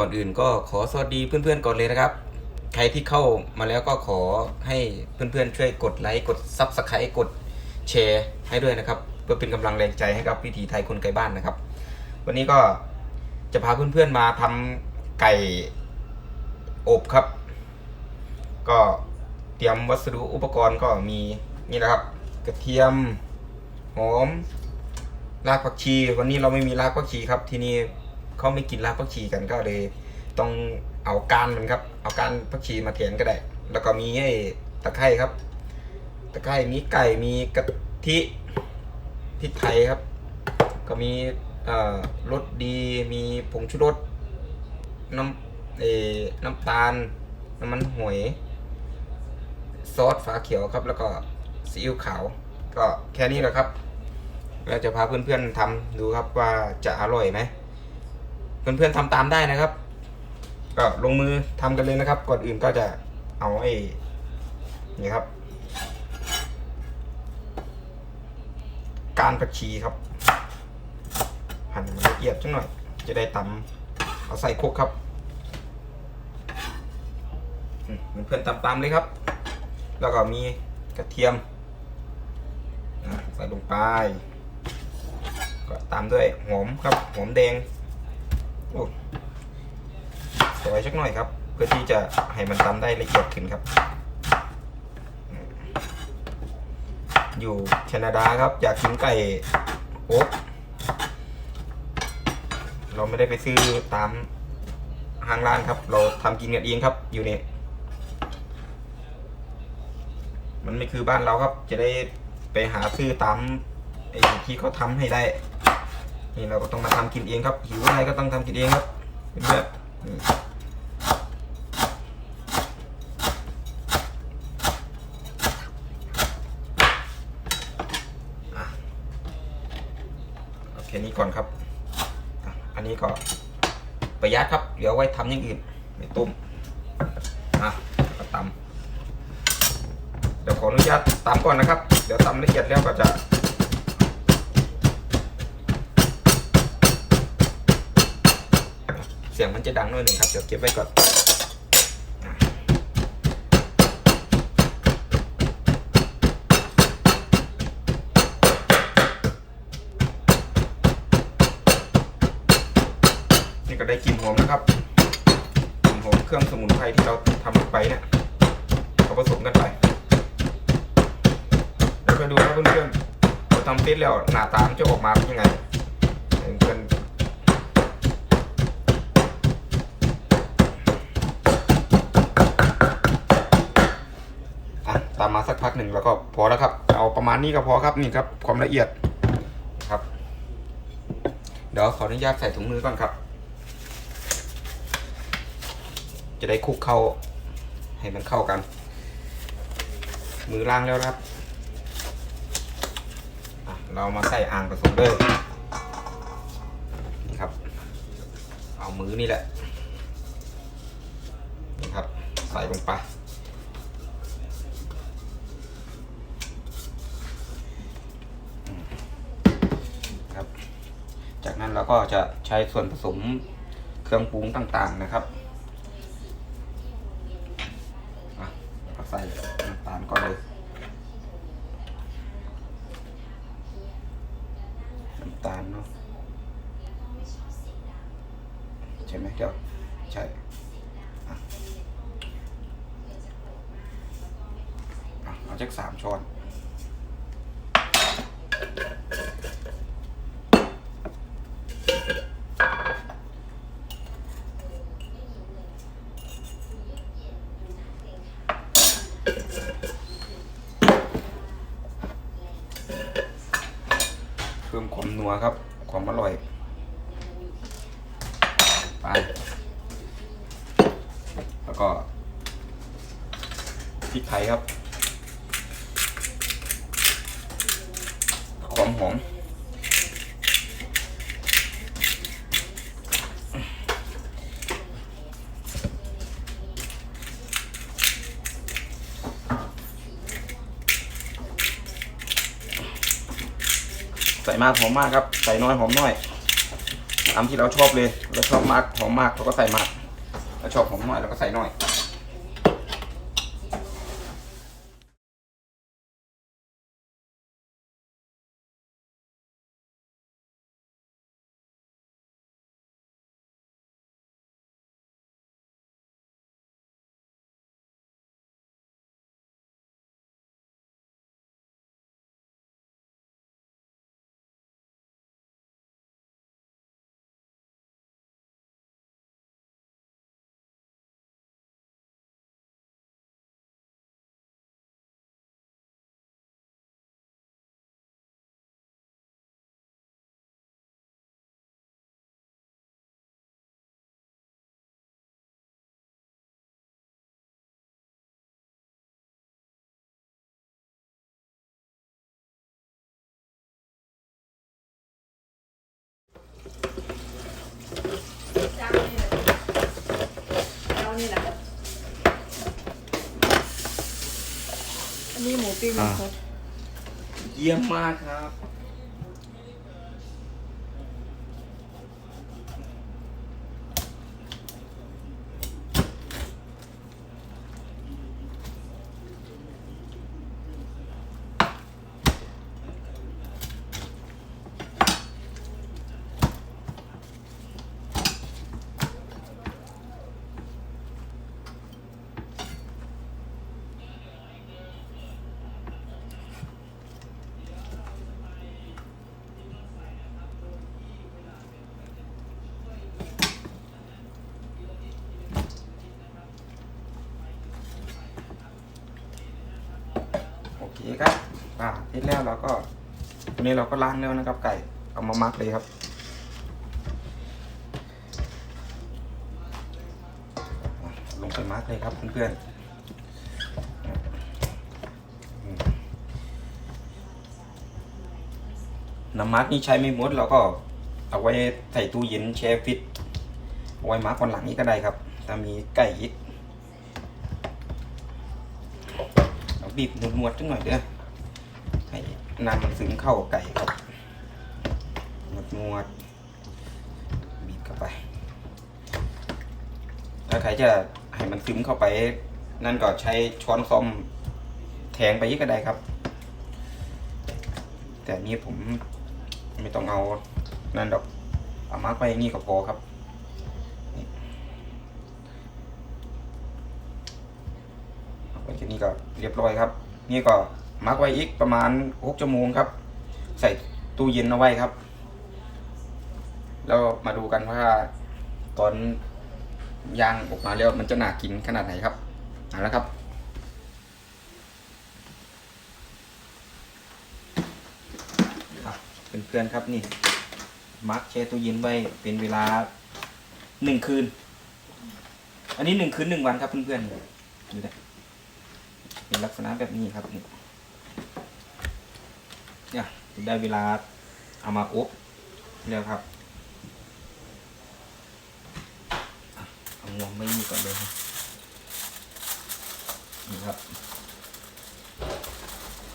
ก่อนอื่นก็ขอสวัสดีเพื่อนๆก่อนเลยนะครับ ใครที่เข้ามาแล้วก็ขอให้เพื่อนๆช่วยกดไลค์กดซับสไครต์กดแชร์ให้ด้วยนะครับ เพื่อเป็นกำลังแรงใจให้กับวิถีไทยคนไกลบ้านนะครับ วันนี้ก็จะพาเพื่อนๆมาทำไก่อบครับ ก็เตรียมวัสดุอุปกรณ์ก็มีนี่แหละครับ กระเทียมหอมรากผักชี วันนี้เราไม่มีรากผักชีครับที่นี่ เขาไม่กินรากผักชีกันก็เลย ต้องเอาการมันครับ เอาการผักชีมาแทนก็ได้ แล้วก็มีไอ้ตะไคร้ครับ ตะไคร้มีไก่มีกะทิพริกไทยครับ ก็มีรสดีมีผงชูรสน้ำเออน้ำตาลน้ำมันหอยซอสฝาเขียวครับ แล้วก็ซีอิ๊วขาว ก็แค่นี้แหละครับเราจะพาเพื่อนๆทำดูครับว่าจะอร่อยไหม เพื่อนๆทำตามได้นะครับ ก็ลงมือทำกันเลยนะครับ ก่อนอื่นก็จะเอาไอ้นี่ครับ การผักชีครับ หั่นละเอียดจังหน่อย จะได้ตำเอาใส่ครกครับเพื่อนๆตำตามเลยครับ แล้วก็มีกระเทียมใส่ลงไป ก็ตามด้วยหอมครับหอมแดง โอ้ซอยสักหน่อยครับ เพื่อที่จะให้มันตำได้ละเอียดขึ้นครับ อยู่แคนาดาครับ อยากกินไก่โอ๊กเราไม่ได้ไปซื้อตามห้างร้านครับ เราทำกินกันเองครับ อยู่เนี่ยมันไม่คือบ้านเราครับ จะได้ไปหาซื้อตามไอ้ที่เขาทำให้ได้ นี่เราก็ต้องมาทำกินเองครับหิวอะไรก็ต้องทำกินเองครับเพื่อนๆนี่อะเอาแค่นี้ก่อนครับ อันนี้ก็ประหยัดครับ เดี๋ยวไว้ทำอย่างอื่นไม่ต้มอะก็ตำเดี๋ยวขออนุญาตตามก่อนนะครับ เดี๋ยวตำละเอียดแล้วก็จะ สียงมันจะดังหน่อยหนึ่งครับ เดี๋ยวเก็บไว้ก่อนนี่ก็ได้กลิ่นหอมนะครับกลิ่นหอมเครื่องสมุนไพรที่เราทำลงไปเนี่ยเอาผสมกันไปเดี๋ยวไปดูนะเพื่อนๆเราทำเสร็จแล้วหน้าตามจะออกมาเป็นยังไงเพื่อนอะ ตามมาสักพักหนึ่งแล้วก็พอแล้วครับ เอาประมาณนี้ก็พอครับนี่ครับความละเอียดครับ เดี๋ยวขออนุญาตใส่ถุงมือก่อนครับ จะได้คลุกเข้าให้มันเข้ากัน มือล้างแล้วครับเรามาใส่อ่างผสมเลยนี่ครับ เอามือนี่แหละนี่ครับ ใส่ลงไป ครับ จา ก็จะใช้ส่วนผสมเครื่องปรุงต่างๆนะครับก็ใส่น้ำตาลก่อนเลยน้ำตาลเนาะใช่ไหมเดี๋ยวใช่อะอะเอาจากสามช้อน เพิ่มความ นัวครับ ความอร่อยไปแล้วก็พริกไทยครับ ความหอม ส่มากหอมมากครับ ใส่น้อยหอมน้อยตามที่เราชอบเลยเราชอบมากหอมมากเราก็ใส่มากเราชอบหอมน้อยเราก็ใส่น้อย ติ้งคุดเยี่ยมมากครับ คครับอ่าเสร็จแล้วเราก็วันนี้เราก็ล้างแล้วนะครับ ไก่เอามามักเลยครับลงไปมักเลยครับเพื่อนๆน้ำมักนี่ใช้ไม่หมดเราก็เอาไว้ใส่ตู้เย็นแช่ฟิตเอาไว้มักวันหลังนี้ก็ได้ครับถ้ามีไก่อีก บีบนวดจังหน่อยเด้อให้น้ำมันซึมเข้าไก่ครับนวดนวดบีบเข้าไปถ้าใครจะให้มันซึมเข้าไป นั่นก็ใช้ช้อนซ่อมแทงไปอีกก็ได้ครับ แต่นี่ผมไม่ต้องเอานั่นดอกเอามาร์กไปอย่างนี้ก็พอครับ เอาไปนี้ก็เรียบร้อยครับ นี่ก็มาร์กไว้อีกประมาณหกชั่วโมงครับ ใส่ตู้เย็นเอาไว้ครับ แล้วมาดูกันว่าตอนย่างออกมาแล้วมันจะน่ากินขนาดไหนครับเอาละครับครับเพื่อนๆครับนี่มาร์กแช่ตู้เย็นไว้เป็นเวลาหนึ่งคืน อันนี้หนึ่งคืนหนึ่งวันครับเพื่อนๆดูนะ เป็นลักษณะแบบนี้ครับนี่เนี่ยได้เวลาเอามาอบแล้วครับเอางวงไม่มีก่อนเลยครับนี่ครับ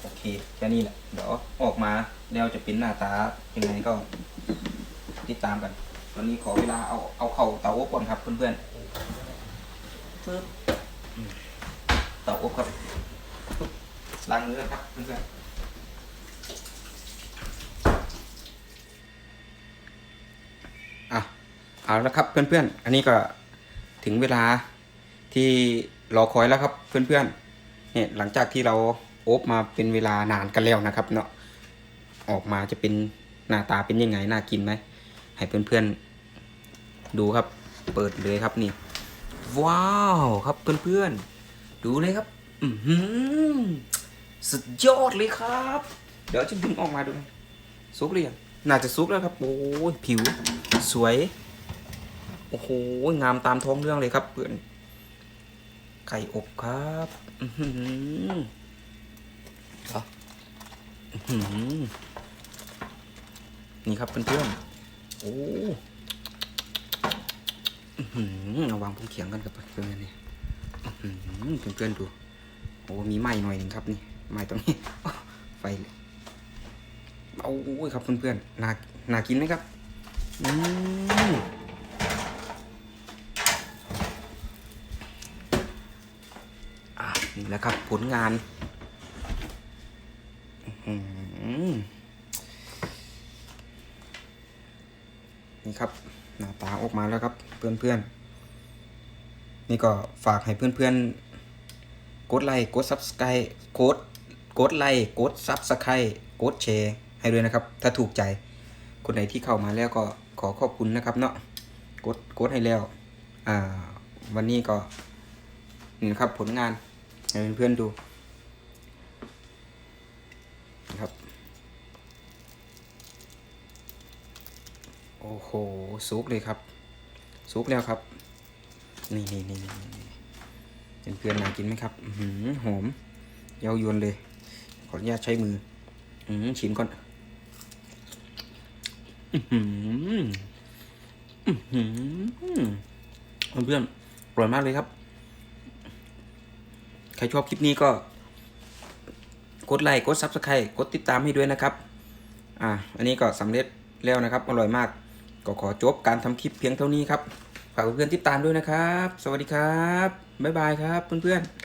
โอเคแค่นี้แหละเดี๋ยวออกมาแล้วจะเป็นหน้าตายังไงก็ติดตามกัน ตอนนี้ขอเวลาเอาเอาเข่าเตาอบก่อนครับเพื่อนๆปึ๊บอืมเตาอบครับ ล้างมือครับเพื่อนๆอะเอาละครับเพื่อนๆ อันนี้ก็ถึงเวลาที่รอคอยแล้วครับเพื่อนๆ เนี่ยหลังจากที่เราโอบมาเป็นเวลานานกันแล้วนะครับ เนาะออกมาจะเป็นหน้าตาเป็นยังไงน่ากินไหมให้เพื่อนๆ ดูครับ เปิดเลยครับนี่ ว้าวครับเพื่อนๆ ดูเลยครับ อือหือ สุดยอดเลยครับ เดี๋ยวจะดึงออกมาดูซุกหรือยังน่าจะซุกแล้วครับโอ้ยผิวสวย โอ้โหงามตามท้องเรื่องเลยครับเพื่อนไก่อบครับอื้อหือเหรออื้อหือนี่ครับเพื่อนๆโอ้อื้อหือเอาวางผมเขียงกันกับเพื่อนๆนี่อื้อหือเพื่อนๆดู โอ้มีไม้หน่อยหนึ่งครับนี่ ไม่ตรงนี้ไฟเอาอุ้ยครับเพื่อนๆน่าน่ากินไหมครับอืมนี่แหละครับผลงานนี่ครับหน้าตาออกมาแล้วครับ เพื่อนๆ นี่ก็ฝากให้เพื่อนๆ กดไลค์กด subscribe กด กดไลค์กด subscribe กดแชร์ให้ด้วยนะครับ ถ้าถูกใจ คนไหนที่เข้ามาแล้วก็ขอขอบคุณนะครับเนาะกดกดให้แล้ว อ่า วันนี้ก็นี่นะครับผลงานให้เพื่อนๆดูนะครับ โอ้โหซุกเลยครับซุกแล้วครับ นี่นี่นี่นี่เพื่อนๆน่ากินไหมครับหือหอมเย้ายวนเลย ออนุญาตใช้มือ อืมชิมก่อน อือหืออือหือเพื่อนๆอร่อยมากเลยครับ ใครชอบคลิปนี้ก็กดไลค์กดซับสไครต์กดติดตามให้ด้วยนะครับ อ่า อันนี้ก็สำเร็จแล้วนะครับ อร่อยมาก ก็ขอจบการทำคลิปเพียงเท่านี้ครับ ฝากเพื่อนๆติดตามด้วยนะครับ สวัสดีครับ บ๊ายบายครับเพื่อนๆ